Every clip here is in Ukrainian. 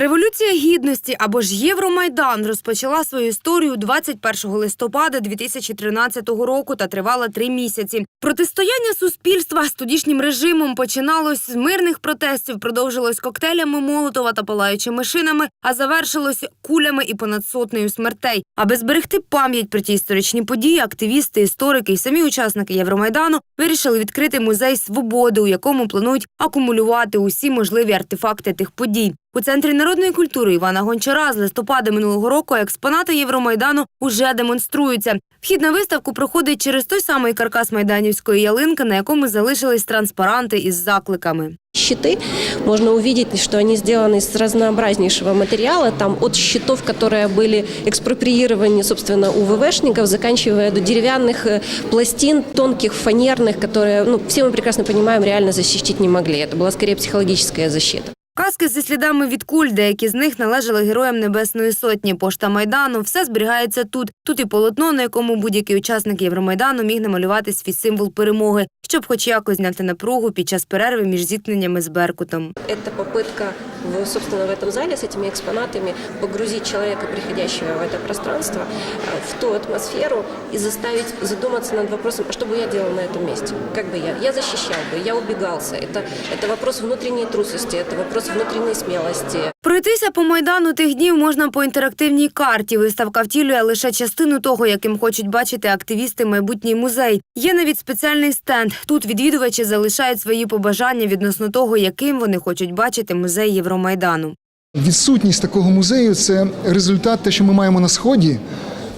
Революція гідності або ж Євромайдан розпочала свою історію 21 листопада 2013 року та тривала три місяці. Протистояння суспільства з тодішнім режимом починалось з мирних протестів, продовжилось коктейлями Молотова та палаючими шинами, а завершилось кулями і понад сотнею смертей. Аби зберегти пам'ять про ті історичні події, активісти, історики і самі учасники Євромайдану вирішили відкрити музей свободи, у якому планують акумулювати усі можливі артефакти тих подій. У центрі народної культури Івана Гончара з листопада минулого року експонати Євромайдану уже демонструються. Вхід на виставку проходить через той самий каркас майданівської ялинки, на якому залишились транспаранти із закликами. Щиты, можно увидеть, что они сделаны из разнообразнейшего материала, там от щитов, которые были экспроприированы, собственно, у ВВшников, заканчивая до деревянных э, пластин, тонких, фанерных, которые, ну, все мы прекрасно понимаем, реально защитить не могли. Это была скорее психологическая защита. Каски зі слідами від куль, деякі з них належали героям Небесної Сотні, пошта Майдану. Все зберігається тут. Тут і полотно, на якому будь-який учасник Євромайдану міг намалювати свій символ перемоги, щоб хоч якось зняти напругу під час перерви між зіткненнями з Беркутом. Это попытка, в, собственно, в этом зале с этими экспонатами погрузить человека, приходящего в это пространство, э, в ту атмосферу и заставить задуматься над вопросом, а что бы я делал на этом месте? Как бы я? Я защищал бы, я убегался. Это, это вопрос внутренней трусости, это вопрос внутренней смелости. Пройтися по майдану тих днів можна по інтерактивній карті. Виставка втілює лише частину того, яким хочуть бачити активісти майбутній музей. Є навіть спеціальний стенд. Тут відвідувачі залишають свої побажання відносно того, яким вони хочуть бачити музей Євромайдану. Відсутність такого музею це результат те, що ми маємо на сході.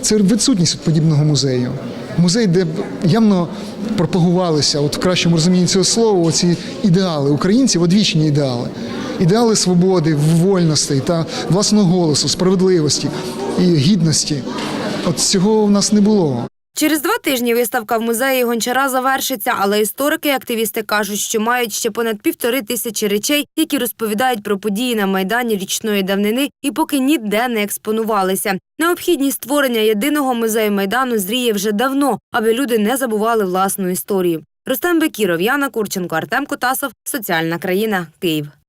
Це відсутність подібного музею. Музей, де явно пропагувалися, от в кращому розумінні цього слова, оці ідеали українців, одвічні ідеали. Ідеали свободи, вольностей та власного голосу, справедливості і гідності. От цього в нас не було. Через два тижні виставка в музеї Гончара завершиться, але історики і активісти кажуть, що мають ще понад півтори тисячі речей, які розповідають про події на майдані річної давнини і поки ніде не експонувалися. Необхідність створення єдиного музею майдану зріє вже давно, аби люди не забували власну історію. Рустем Бекіров, Яна Курченко, Артем Котасов. Соціальна країна. Київ.